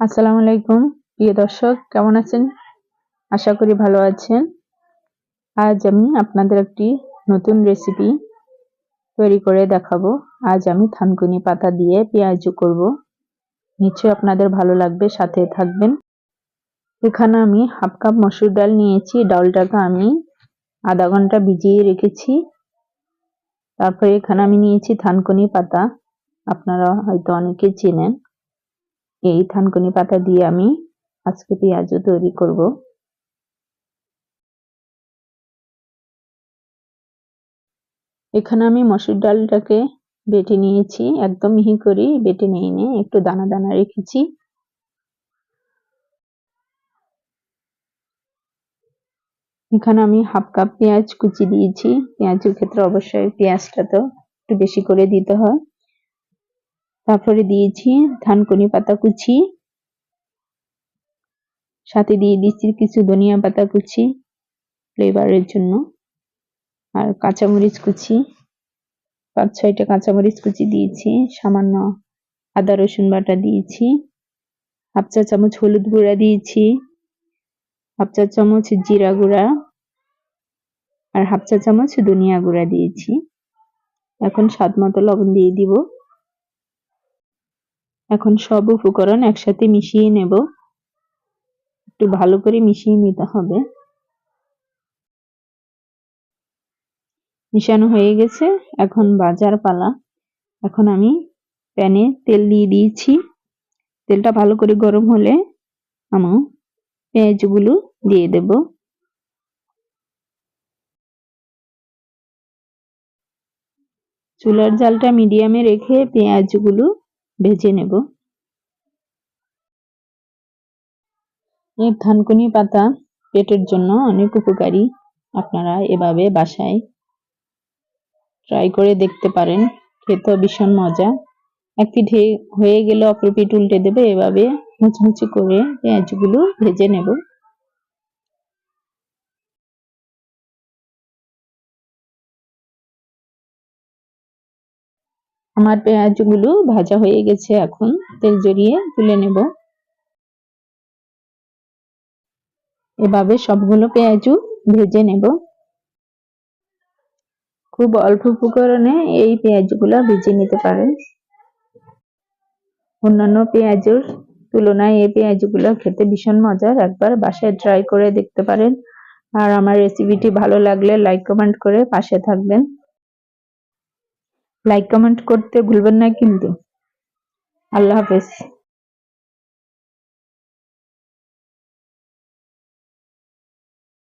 আসসালামু আলাইকুম। প্রিয় দর্শক, কেমন আছেন? আশা করি ভালো আছেন। আজ আমি আপনাদের একটি নতুন রেসিপি তৈরি করে দেখাবো। আজ আমি থানকুনি পাতা দিয়ে পেঁয়াজু করব। নিশ্চয়ই আপনাদের ভালো লাগবে, সাথে থাকবেন। এখানে আমি হাফ কাপ মসুর ডাল নিয়েছি। ডালটাকে আমি আধা ঘণ্টা ভিজিয়ে রেখেছি। তারপরে এখানে আমি নিয়েছি থানকুনি পাতা। আপনারা হয়তো অনেকে চেনেন। এই থানকুনি পাতা দিয়ে আমি আজকে পেঁয়াজও তৈরি করব। এখানে আমি মসুর ডালটাকে বেটে নিয়েছি, একদম মিহি করে বেটে নিয়ে নিয়ে একটু দানা দানা রেখেছি। এখানে আমি হাফ কাপ পেঁয়াজ কুচি দিয়েছি। পেঁয়াজের ক্ষেত্রে অবশ্যই পেঁয়াজটা তো একটু বেশি করে দিতে হয়। তারপরে দিয়েছি ধানকুনি পাতা কুচি সাথে দিয়ে দিচ্ছি কিছু ধনিয়া পাতা কুচি ফ্লেভারের জন্য, আর কাঁচামরিচ কুচি, পাঁচ ছয়টা কাঁচামরিচ কুচি দিয়েছি, সামান্য আদা রসুন বাটা দিয়েছি, হাফ চা চামচ হলুদ গুঁড়া দিয়েছি, হাফ চা চামচ জিরা গুঁড়া, আর হাফ চা চামচ ধনিয়া গুঁড়া দিয়েছি। এখন স্বাদ মতো লবণ দিয়ে দিব। এখন সব উপকরণ একসাথে মিশিয়ে নেব। একটু ভালো করে মিশিয়ে নিতে হবে। মিশানো হয়ে গেছে, এখন বাজার পালা। এখন আমি প্যানে তেল দিয়ে দিয়েছি। তেলটা ভালো করে গরম হলে আমি পেঁয়াজগুলো দিয়ে দেব। চুলার জালটা মিডিয়ামে রেখে পেঁয়াজগুলো ভেজে নেব। এই থানকুনি পাতা পেটের জন্য অনেক উপকারী। আপনারা এভাবে বাসায় ট্রাই করে দেখতে পারেন। খেতে ভীষণ মজা। একটি ঢে হয়ে গেলে অপর পিঠ উল্টে দেবে। এভাবে মুচমুচি করে পেঁয়াজগুলো ভেজে নেব। আমার পেঁয়াজগুলো ভাজা হয়ে গেছে এখন। তেল জড়িয়ে তুলে নেব। এভাবে সবগুলো পেঁয়াজু ভেজে নেব। খুব অল্প উপকরণে এই পেঁয়াজগুলো ভেজে নিতে পারেন। অন্যান্য পেঁয়াজের তুলনায় এই পেঁয়াজগুলো খেতে ভীষণ মজার। একবার বাসায় ট্রাই করে দেখতে পারেন। আর আমার রেসিপিটি ভালো লাগলে লাইক কমেন্ট করে পাশে থাকবেন। লাইক কমেন্ট করতে ভুলবেন না কিন্তু। আল্লাহ হাফেজ।